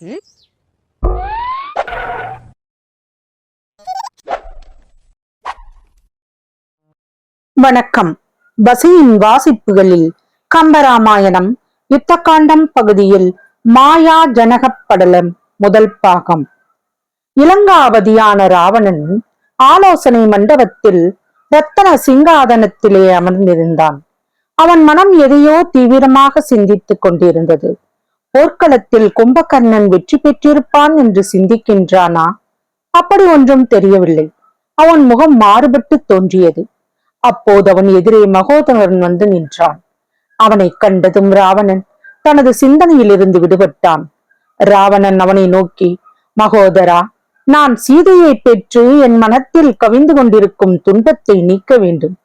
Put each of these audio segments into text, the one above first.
ம்? வணக்கம். பசியின் வாசிப்புகளில் கம்பராமாயணம் யுத்தகாண்டம் பகுதியில் மாயா ஜனகப் படலம் முதல் பாகம். இளங்காவதியான ராவணன் ஆலோசனை மண்டபத்தில் ரத்தன சிங்காதனத்திலே அமர்ந்திருந்தான். அவன் மனம் எதையோ தீவிரமாக சிந்தித்துக் கொண்டிருந்தது. போர்க்களத்தில் கும்பகர்ணன் வெற்றி பெற்றிருப்பான் என்று சிந்திக்கின்றானா? அப்படி ஒன்றும் தெரியவில்லை. அவன் முகம் மாறுபட்டு தோன்றியது. அப்போது அவன் எதிரே மகோதரன் வந்து நின்றான். அவனை கண்டதும் ராவணன் தனது சிந்தனையிலிருந்து விடுபட்டான். ராவணன் அவனை நோக்கி மகோதரா நான் சீதையை பெற்று என் மனத்தில் கவிந்து கொண்டிருக்கும் துன்பத்தை நீக்க வேண்டும்.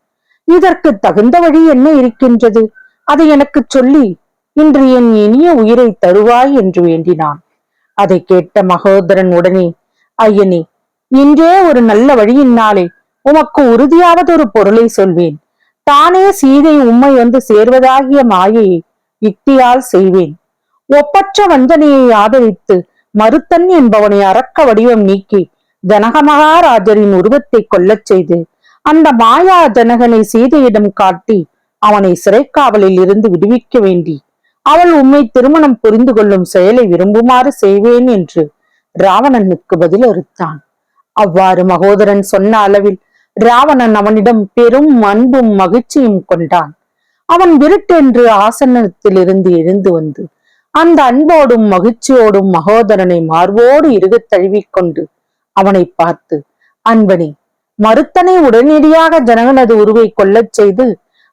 இதற்கு தகுந்த வழி என்ன இருக்கின்றது? அதை எனக்கு சொல்லி இன்று என் இனிய உயிரை தருவாய் என்று வேண்டினான். அதை கேட்ட மகோதரன் உடனே ஐயனே இன்றே ஒரு நல்ல வழியினாலே உமக்கு உறுதியாவது ஒரு பொருளை சொல்வேன். தானே சீதை உம்மை வந்து சேர்வதாகிய மாயையை யுக்தியால் செய்வேன். ஒப்பற்ற வஞ்சனையை ஆதரித்து மருத்தன் என்பவனை அரக்க வடிவம் நீக்கி ஜனக மகாராஜரின் உருவத்தை கொல்லச் செய்து அந்த மாயா ஜனகனை சீதையிடம் காட்டி அவனை சிறைக்காவலில் இருந்து விடுவிக்க வேண்டி அவள் உம்மை திருமணம் புரிந்து கொள்ளும் செயலை விரும்புமாறு செய்வேன் என்று ராவணனுக்கு பதில் அறுத்தான். அவ்வாறு மகோதரன் சொன்ன அளவில் ராவணன் அவனிடம் பெரும் அன்பும் மகிழ்ச்சியும் கொண்டான். அவன் விருட்டென்று ஆசனத்திலிருந்து எழுந்து வந்து அந்த அன்போடும் மகிழ்ச்சியோடும் மகோதரனை மார்போடு இறுகத் தழுவிக்கொண்டு அவனை பார்த்து அன்பனே மறுத்தனை உடனடியாக ஜனகனது உருவை கொல்லச் செய்து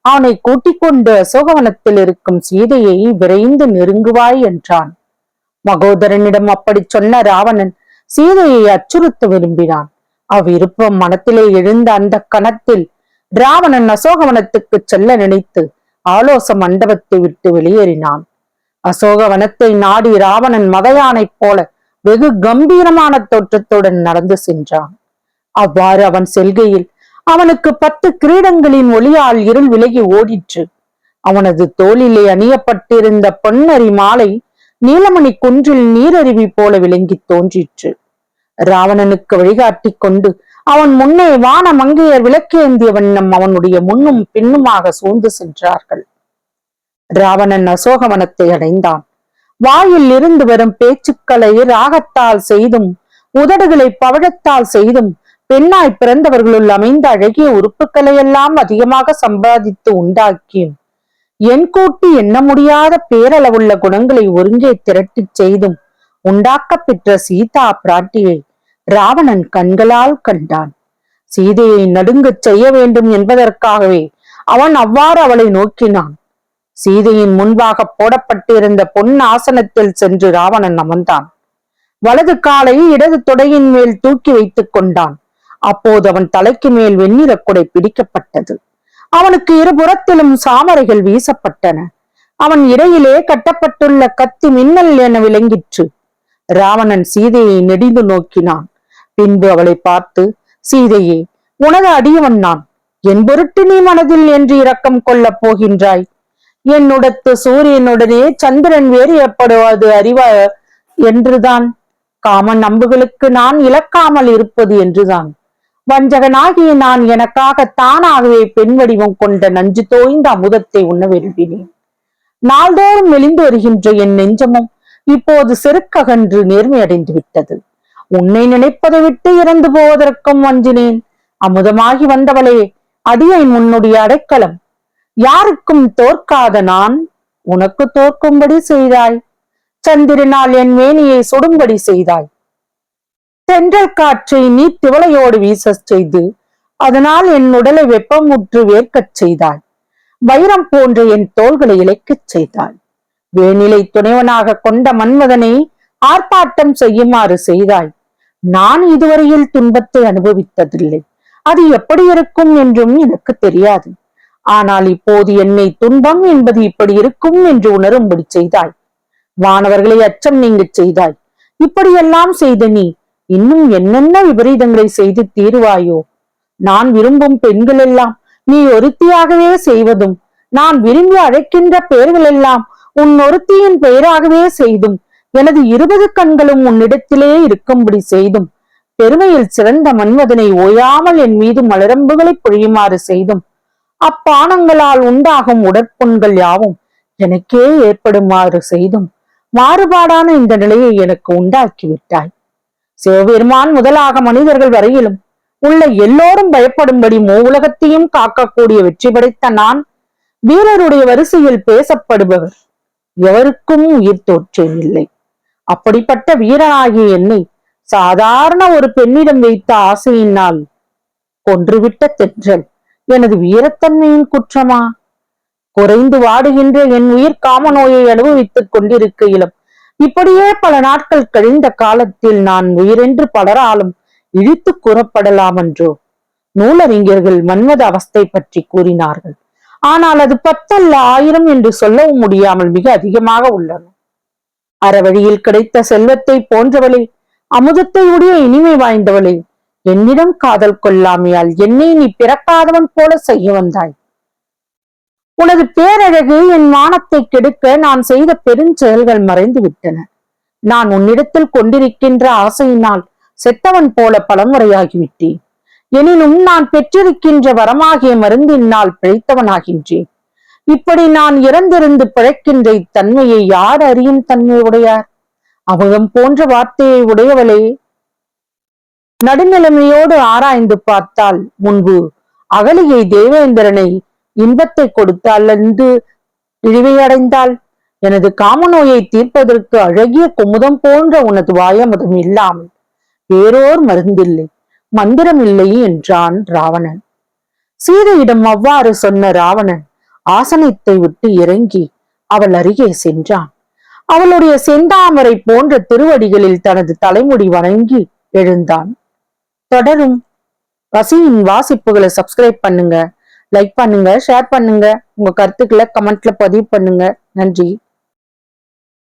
அவனை கூட்டிக் கொண்டு அசோகவனத்தில் இருக்கும் சீதையை விரைந்து நெருங்குவாய் என்றான். மகோதரனிடம் அப்படி சொன்ன ராவணன் சீதையை அச்சுறுத்த விரும்பினான். அவ்விருப்பம் மனத்திலே எழுந்த அந்த கணத்தில் ராவணன் அசோகவனத்துக்கு செல்ல நினைத்து ஆலோச மண்டபத்தை விட்டு வெளியேறினான். அசோகவனத்தை நாடி ராவணன் மதையானைப் போல வெகு கம்பீரமான தோற்றத்துடன் நடந்து சென்றான். அவ்வாறு அவன் செல்கையில் அவனுக்கு பத்து கிரீடங்களின் ஒளியால் இருள் விலகி ஓடிற்று. அவனது தோளிலே அணியப்பட்டிருந்த பொன்னரி மாலை நீலமணி குன்றில் நீரருவி போல விளங்கி தோன்றிற்று. ராவணனுக்கு வழிகாட்டிக் கொண்டு அவன் முன்னே வான மங்கையர் விளக்கேந்திய வண்ணம் அவனுடைய முன்னும் பின்னுமாக சூழ்ந்து சென்றார்கள். ராவணன் அசோகவனத்தை அடைந்தான். வாயில் இருந்து வரும் பேச்சுக்களை ராகத்தால் செய்தும் உதடுகளை பவழத்தால் செய்தும் பெண்ணாய் பிறந்தவர்களுள் அமைந்த அழகிய உறுப்புக்களை எல்லாம் அதிகமாக சம்பாதித்து உண்டாக்கியும். என் கூட்டி எண்ண முடியாத பேரளவுள்ள குணங்களை ஒருங்கே திரட்டிச் செய்தும் உண்டாக்கப் பெற்ற சீதா பிராட்டியை ராவணன் கண்களால் கண்டான். சீதையை நடுங்கச் செய்ய வேண்டும் என்பதற்காகவே அவன் அவ்வாறு அவளை நோக்கினான். சீதையின் முன்பாக போடப்பட்டிருந்த பொன் ஆசனத்தில் சென்று ராவணன் அமர்ந்தான். வலது காலை இடது தொடையின் மேல் தூக்கி வைத்துக் கொண்டான். அப்போது அவன் தலைக்கு மேல் வெண்ணிறக் குடை பிடிக்கப்பட்டது. அவனுக்கு இருபுறத்திலும் சாமரைகள் வீசப்பட்டன. அவன் இடையிலே கட்டப்பட்டுள்ள கத்தி மின்னல் என விளங்கிற்று. ராவணன் சீதையை நெடிந்து நோக்கினான். பின்பு அவளை பார்த்து சீதையே உனது அடியவன் நான். என் பொருட்டு நீ மனதில் என்று இரக்கம் கொள்ளப் போகின்றாய். என்னுடத்து சூரியனுடனே சந்திரன் வேறு ஏற்படுவது அறிவ என்றுதான். காமன் அம்புகளுக்கு நான் இழக்காமல் இருப்பது என்றுதான். வஞ்சகனாகிய நான் எனக்காக தானாகவே பெண் வடிவம் கொண்ட நஞ்சு தோய்ந்த அமுதத்தை உண்ண விரும்பினேன். நாள்தோறும் மெலிந்து வருகின்ற என் நெஞ்சமும் இப்போது செருக்ககன்று நேர்மையடைந்து விட்டது. உன்னை நினைப்பதை விட்டு இறந்து போவதற்கும் வஞ்சினேன். அமுதமாகி வந்தவளே அடியேன் உன்னுடைய அடைக்கலம். யாருக்கும் தோற்காத நான் உனக்கு தோற்கும்படி செய்தாய். சந்திரனால் என் மேனியை சுடும்படி செய்தாய். தென்றல் காற்றை நீ திவளையோடு வீசச் செய்து அதனால் என் உடலை வெப்பமுற்று வேர்க்கச் செய்தாய். வைரம் போன்ற என் தோள்களை இழைக்கச் செய்தாள் வேணிலை துணைவனாக கொண்ட மன்மதனை ஆர்ப்பாட்டம் செய்யுமாறு செய்தாய். நான் இதுவரையில் துன்பத்தை அனுபவித்ததில்லை. அது எப்படி இருக்கும் என்றும் எனக்கு தெரியாது. ஆனால் இப்போது என்னை துன்பம் என்பது இப்படி இருக்கும் என்று உணரும்படி செய்தாய். வானவர்களை அச்சம் நீங்க செய்தாய். இப்படியெல்லாம் செய்த நீ இன்னும் என்னென்ன விபரீதங்களை செய்து தீருவாயோ? நான் விரும்பும் பெண்கள் எல்லாம் நீ ஒருத்தியாகவே செய்வதும் நான் விரும்பி அழைக்கின்ற பெயர்கள் எல்லாம் உன் ஒருத்தியின் பெயராகவே செய்தும் எனது இருபது கண்களும் உன்னிடத்திலே இருக்கும்படி செய்தும் பெருமையில் சிறந்த மன்மதனை ஓயாமல் என் மீது மலரம்புகளை பொழியுமாறு செய்தும் அப்பானங்களால் உண்டாகும் உடற்புண்கள் யாவும் எனக்கே ஏற்படுமாறு செய்தும் மாறுபாடான இந்த நிலையை எனக்கு உண்டாக்கிவிட்டாய். சிவபெருமான் முதலாக மனிதர்கள் வரையிலும் உள்ள எல்லோரும் பயப்படும்படி மூவுலகத்தையும் காக்கக்கூடிய வெற்றி படைத்த நான் வீரருடைய வரிசையில் பேசப்படுபவர். எவருக்கும் உயிர் தோற்றம் இல்லை. அப்படிப்பட்ட வீரனாகிய என்னை சாதாரண ஒரு பெண்ணிடம் வைத்த ஆசையினால் கொன்றுவிட்ட தென்றல் எனது வீரத்தன்மையின் குற்றமா? குறைந்து வாடுகின்ற என் உயிர் காம நோயை அனுபவித்துக் கொண்டிருக்கையிலும் இப்படியே பல நாட்கள் கழிந்த காலத்தில் நான் உயிரென்று பலராலும் இழித்து கூறப்படலாம் என்றோ நூலறிஞர்கள் மன்மத அவஸ்தை பற்றி கூறினார்கள். ஆனால் அது பத்தல்ல ஆயிரம் என்று சொல்லவும் முடியாமல் மிக அதிகமாக உள்ளன. அறவழியில் கிடைத்த செல்வத்தை போன்றவளே அமுதத்தை உடைய இனிமை வாய்ந்தவளே என்னிடம் காதல் கொள்ளாமையால் என்னை நீ பிறக்காதவன் போல செய்ய வந்தாய். உனது பேரழகு என் மானத்தை கெடுக்க நான் செய்த பெருஞ்செயல்கள் மறைந்து விட்டன நான் உன்னிடத்தில் கொண்டிருக்கின்ற ஆசையினால் செத்தவன் போல பலமுறையாகிவிட்டேன். எனினும் நான் பெற்றிருக்கின்ற வரமாகிய மருந்தினால் பிழைத்தவனாகின்றேன். இப்படி நான் இறந்திருந்து பிழைக்கின்ற இத்தன்மையை யார் அறியும் தன்மை உடையார்? அமுதம் போன்ற வார்த்தையை உடையவளே. நடுநிலைமையோடு ஆராய்ந்து பார்த்தால் முன்பு அகலியை தேவேந்திரனை இன்பத்தை கொடுத்தால் என்று இழிவையடைந்தாள் எனது காமநோயை தீர்ப்பதற்கு அழகிய குமுதம் போன்ற உனது வாயமுதம் இல்லாமல் வேறோர் மருந்தில்லை மந்திரம் இல்லை என்றான் ராவணன். சீதையிடம் அவ்வாறு சொன்ன ராவணன் ஆசனத்தை விட்டு இறங்கி அவள் அருகே சென்றான். அவளுடைய செந்தாமரை போன்ற திருவடிகளில் தனது தலைமுடி வணங்கி எழுந்தான். தொடரும். பசியின் வாசிப்புகளை சப்ஸ்கிரைப் பண்ணுங்க. லைக் பண்ணுங்க ஷேர் பண்ணுங்க. உங்க கருத்துக்களை கமெண்ட்ல பதிவு பண்ணுங்க. நன்றி.